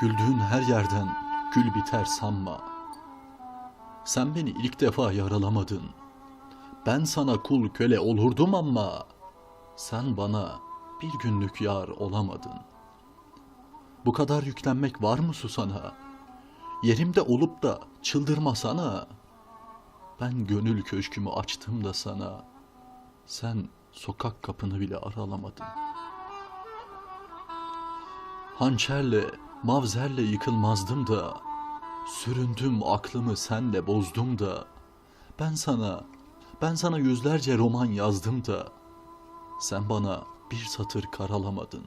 Güldüğün her yerden gül biter sanma. Sen beni ilk defa yaralamadın. Ben sana kul köle olurdum ama sen bana bir günlük yar olamadın. Bu kadar yüklenmek var mı susana? Yerimde olup da çıldırmasana. Ben gönül köşkümü açtım da sana. Sen sokak kapını bile aralamadın. Hançerle, mavzerle yıkılmazdım da. Süründüm aklımı senle bozdum da. Ben sana, ben sana yüzlerce roman yazdım da. Sen bana bir satır karalamadın.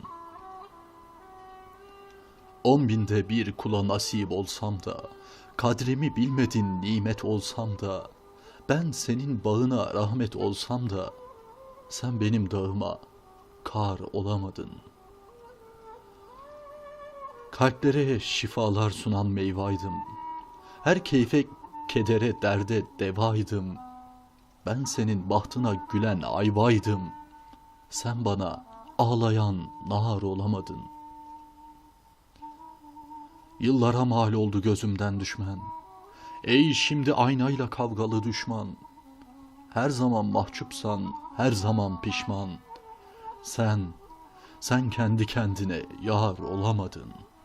On binde bir kula nasip olsam da, kadrimi bilmedin nimet olsam da, ben senin bağına rahmet olsam da, sen benim dağıma kar olamadın. Kalplere şifalar sunan meyvaydım. Her keyfe, kedere, derde devaydım. Ben senin bahtına gülen ayvaydım. Sen bana ağlayan nar olamadın. Yıllara mal oldu gözümden düşmen. Ey şimdi aynayla kavgalı düşman. Her zaman mahcupsan, her zaman pişman. Sen, sen kendi kendine yar olamadın.''